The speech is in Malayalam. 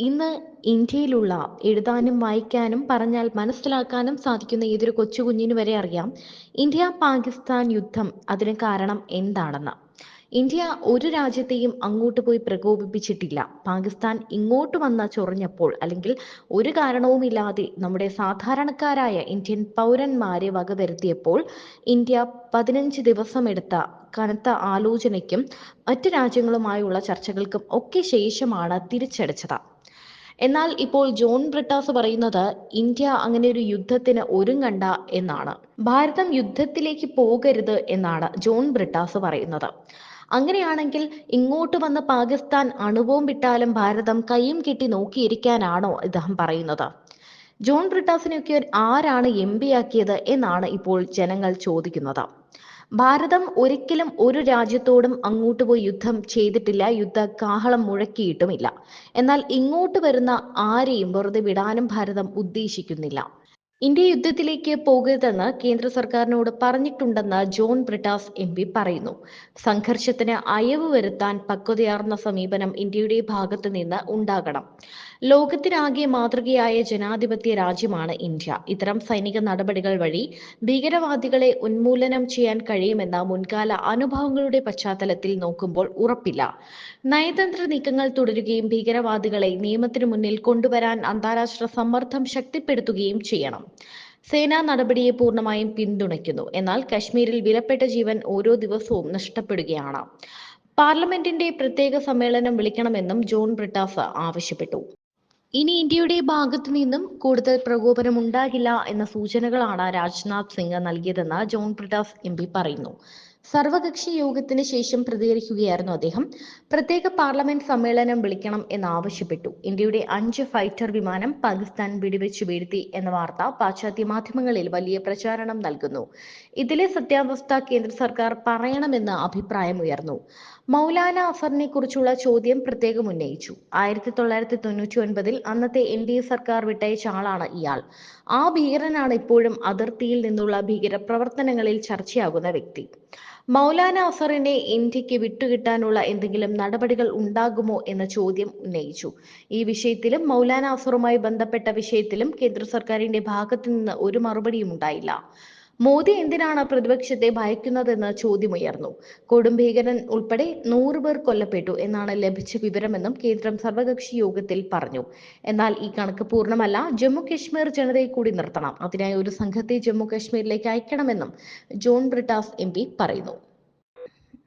ഇന്ന് ഇന്ത്യയിലുള്ള എഴുതാനും വായിക്കാനും പറഞ്ഞാൽ മനസ്സിലാക്കാനും സാധിക്കുന്ന ഏതൊരു കൊച്ചു കുഞ്ഞിനു വരെ അറിയാം. ഇന്ത്യ പാകിസ്ഥാൻ യുദ്ധം അതിന് കാരണം എന്താണെന്ന്. ഇന്ത്യ ഒരു രാജ്യത്തെയും അങ്ങോട്ട് പോയി പ്രകോപിപ്പിച്ചിട്ടില്ല. പാകിസ്ഥാൻ ഇങ്ങോട്ട് വന്ന ചൊറിഞ്ഞപ്പോൾ അല്ലെങ്കിൽ ഒരു കാരണവുമില്ലാതെ നമ്മുടെ സാധാരണക്കാരായ ഇന്ത്യൻ പൗരന്മാരെ വകവരുത്തിയപ്പോൾ ഇന്ത്യ പതിനഞ്ച് ദിവസം എടുത്ത കനത്ത ആലോചനയ്ക്കും മറ്റു രാജ്യങ്ങളുമായുള്ള ചർച്ചകൾക്കും ഒക്കെ ശേഷമാണ് തിരിച്ചടിച്ചത്. എന്നാൽ ഇപ്പോൾ ജോൺ ബ്രിട്ടാസ് പറയുന്നത് ഇന്ത്യ അങ്ങനെ ഒരു യുദ്ധത്തിന് ഒരുങ്ങണ്ട എന്നാണ്. ഭാരതം യുദ്ധത്തിലേക്ക് പോകരുത് എന്നാണ് ജോൺ ബ്രിട്ടാസ് പറയുന്നത്. അങ്ങനെയാണെങ്കിൽ ഇങ്ങോട്ട് വന്ന് പാകിസ്ഥാൻ അണുബോംബ് വിട്ടാലും ഭാരതം കൈയും കെട്ടി നോക്കിയിരിക്കാനാണോ ഇദ്ദേഹം പറയുന്നത്. ജോൺ ബ്രിട്ടാസിനെയൊക്കെ ആരാണ് എം പി ആക്കിയത് എന്നാണ് ഇപ്പോൾ ജനങ്ങൾ ചോദിക്കുന്നത്. ഭാരതം ഒരിക്കലും ഒരു രാജ്യത്തോടും അങ്ങോട്ട് പോയി യുദ്ധം ചെയ്തിട്ടില്ല യുദ്ധ കാഹളം മുഴക്കിയിട്ടുമില്ല. എന്നാൽ ഇങ്ങോട്ട് വരുന്ന ആരെയും വെറുതെ വിടാനും ഭാരതം ഉദ്ദേശിക്കുന്നില്ല. ഇന്ത്യ യുദ്ധത്തിലേക്ക് പോകരുതെന്ന് കേന്ദ്ര സർക്കാരിനോട് പറഞ്ഞിട്ടുണ്ടെന്ന് ജോൺ ബ്രിട്ടാസ് എം പി പറയുന്നു. സംഘർഷത്തിന് അയവ് വരുത്താൻ പക്വതയാർന്ന സമീപനം ഇന്ത്യയുടെ ഭാഗത്തു നിന്ന് ഉണ്ടാകണം. ലോകത്തിനാകെ മാതൃകയായ ജനാധിപത്യ രാജ്യമാണ് ഇന്ത്യ. ഇത്തരം സൈനിക നടപടികൾ വഴി ഭീകരവാദികളെ ഉന്മൂലനം ചെയ്യാൻ കഴിയുമെന്ന മുൻകാല അനുഭവങ്ങളുടെ പശ്ചാത്തലത്തിൽ നോക്കുമ്പോൾ ഉറപ്പില്ല. നയതന്ത്ര നീക്കങ്ങൾ തുടരുകയും ഭീകരവാദികളെ നിയമത്തിനു മുന്നിൽ കൊണ്ടുവരാൻ അന്താരാഷ്ട്ര സമ്മർദ്ദം ശക്തിപ്പെടുത്തുകയും ചെയ്യണം. സേനാ നടപടിയെ പൂർണമായും പിന്തുണയ്ക്കുന്നു. എന്നാൽ കശ്മീരിൽ വിലപ്പെട്ട ജീവൻ ഓരോ ദിവസവും നഷ്ടപ്പെടുകയാണ്. പാർലമെന്റിന്റെ പ്രത്യേക സമ്മേളനം വിളിക്കണമെന്നും ജോൺ ബ്രിട്ടാസ് ആവശ്യപ്പെട്ടു. ഇനി ഇന്ത്യയുടെ ഭാഗത്തു നിന്നും കൂടുതൽ പ്രകോപനം ഉണ്ടാകില്ല എന്ന സൂചനകളാണ് രാജ്നാഥ് സിംഗ് നൽകിയതെന്ന് ജോൺ ബ്രിട്ടാസ് എം പറയുന്നു. സർവകക്ഷി യോഗത്തിന് ശേഷം പ്രതികരിക്കുകയായിരുന്നു അദ്ദേഹം. പ്രത്യേക പാർലമെന്റ് സമ്മേളനം വിളിക്കണം എന്നാവശ്യപ്പെട്ടു ഇന്ത്യയുടെ അഞ്ച് ഫൈറ്റർ വിമാനം പാകിസ്ഥാൻ വെടിവെച്ച് വീഴ്ത്തി എന്ന വാർത്ത പാശ്ചാത്യ മാധ്യമങ്ങളിൽ വലിയ പ്രചാരണം നൽകുന്നു. ഇതിലെ സത്യാവസ്ഥ കേന്ദ്ര സർക്കാർ പറയണമെന്ന് അഭിപ്രായമുയർന്നു മൗലാന അസറിനെ കുറിച്ചുള്ള ചോദ്യം പ്രത്യേകം ഉന്നയിച്ചു. ആയിരത്തി തൊള്ളായിരത്തി തൊണ്ണൂറ്റി ഒൻപതിൽ അന്നത്തെ എൻ ഡി എ സർക്കാർ വിട്ടയച്ച ആളാണ് ഇയാൾ. ആ ഭീകരനാണ് ഇപ്പോഴും അതിർത്തിയിൽ നിന്നുള്ള ഭീകര പ്രവർത്തനങ്ങളിൽ ചർച്ചയാകുന്ന വ്യക്തി. മൗലാന അസറിനെ ഇന്ത്യയ്ക്ക് വിട്ടുകിട്ടാനുള്ള എന്തെങ്കിലും നടപടികൾ ഉണ്ടാകുമോ എന്ന ചോദ്യം ഉന്നയിച്ചു. ഈ വിഷയത്തിലും മൗലാന അസറുമായി ബന്ധപ്പെട്ട വിഷയത്തിലും കേന്ദ്ര സർക്കാരിന്റെ ഭാഗത്തു നിന്ന് ഒരു മറുപടിയും ഉണ്ടായില്ല. മോദി എന്തിനാണ് പ്രതിപക്ഷത്തെ ഭയക്കുന്നതെന്ന് ചോദ്യമുയർന്നു. കൊടും ഭീകരൻ ഉൾപ്പെടെ നൂറ് പേർ കൊല്ലപ്പെട്ടു എന്നാണ് ലഭിച്ച വിവരമെന്നും കേന്ദ്രം സർവകക്ഷി യോഗത്തിൽ പറഞ്ഞു. എന്നാൽ ഈ കണക്ക് പൂർണമല്ല ജമ്മു കശ്മീർ ജനതയെ കൂടി നിർത്തണം. അതിനായി ഒരു സംഘത്തെ ജമ്മു കശ്മീരിലേക്ക് അയക്കണമെന്നും ജോൺ ബ്രിട്ടാസ് എം പറയുന്നു.